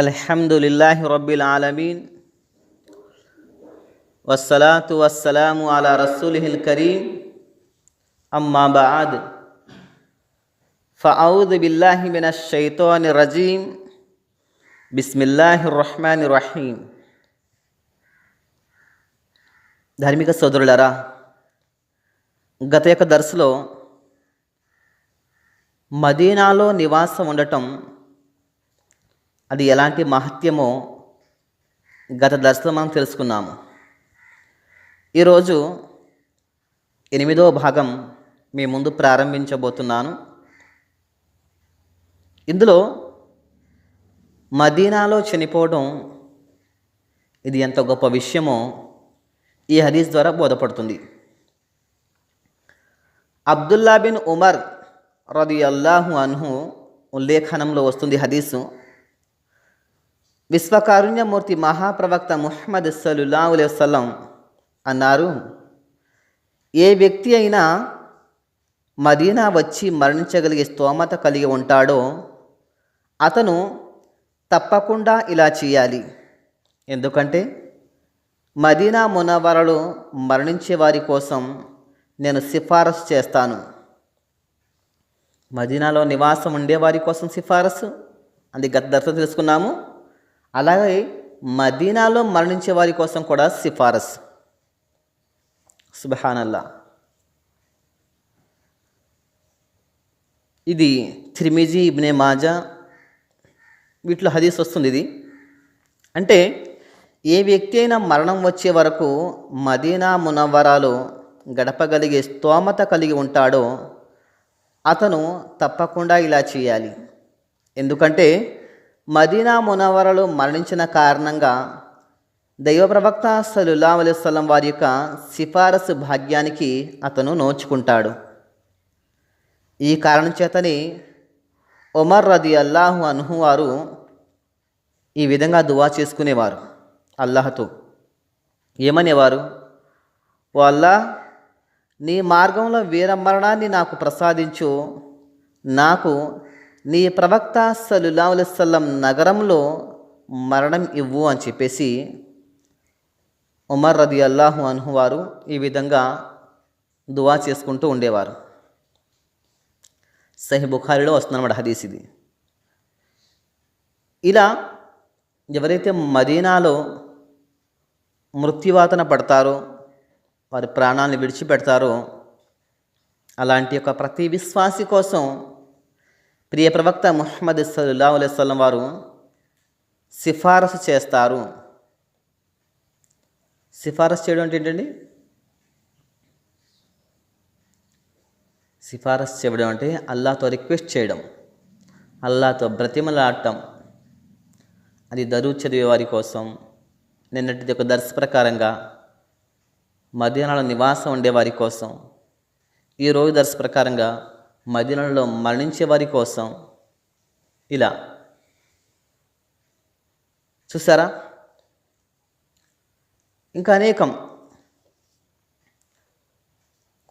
আলহামদুলিল্লাহ রবিল আলমিন। ওসালাত ওয়াসালাম আলা রসুলহিল করিম। আম্মা বাদ। ফাউদ বিল্লাহ মিনাশ শৈতান রাজিম। বিসমিল্লাহ রহমান রহিম। ధార్మిక సోదరులారా గత యొక్క దర్శలో మదీనాలో నివాసం ఉండటం అది ఎలాంటి మహత్యమో గత దశలో మనం తెలుసుకున్నాము. ఈరోజు ఎనిమిదో భాగం మీ ముందు ప్రారంభించబోతున్నాను. ఇందులో మదీనాలో చనిపోవడం ఇది ఎంత గొప్ప విషయమో ఈ హదీస్ ద్వారా బోధపడుతుంది. అబ్దుల్లా బిన్ ఉమర్ రది అల్లాహు అన్హు ఉల్లేఖనంలో వస్తుంది హదీసు. విశ్వకారుణ్యమూర్తి మహాప్రవక్త ముహమ్మద్ సల్లా వసలం అన్నారు ఏ వ్యక్తి అయినా మదీనా వచ్చి మరణించగలిగే స్తోమత కలిగి ఉంటాడో అతను తప్పకుండా ఇలా చేయాలి. ఎందుకంటే మదీనా మునవరలో మరణించే వారి కోసం నేను సిఫారసు చేస్తాను. మదీనాలో నివాసం ఉండేవారి కోసం సిఫారసు. అది గత దర్శనం తెలుసుకున్నాము. అలాగే మదీనాలో మరణించే వారి కోసం కూడా సిఫారసు. సుబహానల్లా ఇది త్రిమిజీ ఇబ్నే మాజా వీటిలో హదీస్ వస్తుంది ఇది. అంటే ఏ వ్యక్తి అయినా మరణం వచ్చే వరకు మదీనా మునవరాలు గడపగలిగే స్తోమత కలిగి ఉంటాడో అతను తప్పకుండా ఇలా చేయాలి. ఎందుకంటే మదీనా మునవరలో మరణించిన కారణంగా దైవప్రవక్త సలుల్లా అలైవలం వారి యొక్క సిఫారసు భాగ్యానికి అతను నోచుకుంటాడు. ఈ కారణం చేతని ఒమర్ రది అల్లాహు అన్హు వారు ఈ విధంగా దువా చేసుకునేవారు అల్లాహతో. ఏమనేవారు? ఓ అల్లా నీ మార్గంలో వీరమరణాన్ని నాకు ప్రసాదించు నాకు నీ ప్రవక్త సల్లాహులసల్లం నగరంలో మరణం ఇవ్వు అని చెప్పేసి ఉమర్ రది అల్లాహు అన్హు వారు ఈ విధంగా దువా చేసుకుంటూ ఉండేవారు. సహి బుఖారిలో వస్తుందన్నమాట హదీస్ ఇది. ఇలా ఎవరైతే మదీనాలో మృత్యువాతన పడతారో వారి ప్రాణాలను విడిచిపెడతారో అలాంటి యొక్క ప్రతి విశ్వాసి కోసం ప్రియ ప్రవక్త ముహమ్మద్ సల్లా అలైస్లం వారు సిఫారసు చేస్తారు. సిఫారసు చేయడం అంటే ఏంటండి? సిఫారసు చేయడం అంటే అల్లాతో రిక్వెస్ట్ చేయడం అల్లాతో బ్రతిమలాడటం. అది దరువు చదివే వారి కోసం నిన్నటిది ఒక దర్శ ప్రకారంగా మధ్యాహ్నాల నివాసం ఉండే వారి కోసం ఈ రోజు దర్శ ప్రకారంగా మదీనాలో మరణించే వారి కోసం ఇలా. చూసారా? ఇంకా అనేకం.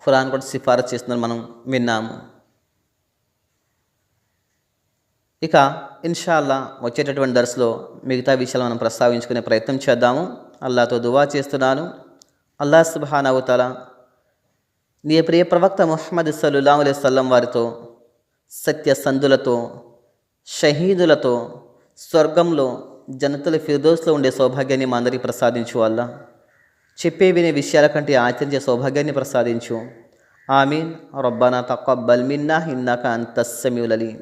ఖురాన్ కూడా సిఫారసు చేస్తున్నారు మనం విన్నాము. ఇక ఇన్షాల్లా వచ్చేటటువంటి దర్శలో మిగతా విషయాలు మనం ప్రస్తావించుకునే ప్రయత్నం చేద్దాము. అల్లాతో దువా చేస్తున్నాను. అల్లా సుబానవుతల నీ ప్రియ ప్రవక్త ముహమ్మద్ సల్లా సల్లం వారితో సత్యసంధులతో షహీదులతో స్వర్గంలో జనతల ఫిర్దోస్లో ఉండే సౌభాగ్యాన్ని మా అందరికీ ప్రసాదించు వల్ల చెప్పే వినే విషయాల కంటే ఆచరించే సౌభాగ్యాన్ని ప్రసాదించు. ఆమీన్. రబ్బనా తక్కువ బల్మిన్నా ఇన్నాక అంతస్సమ్యులలి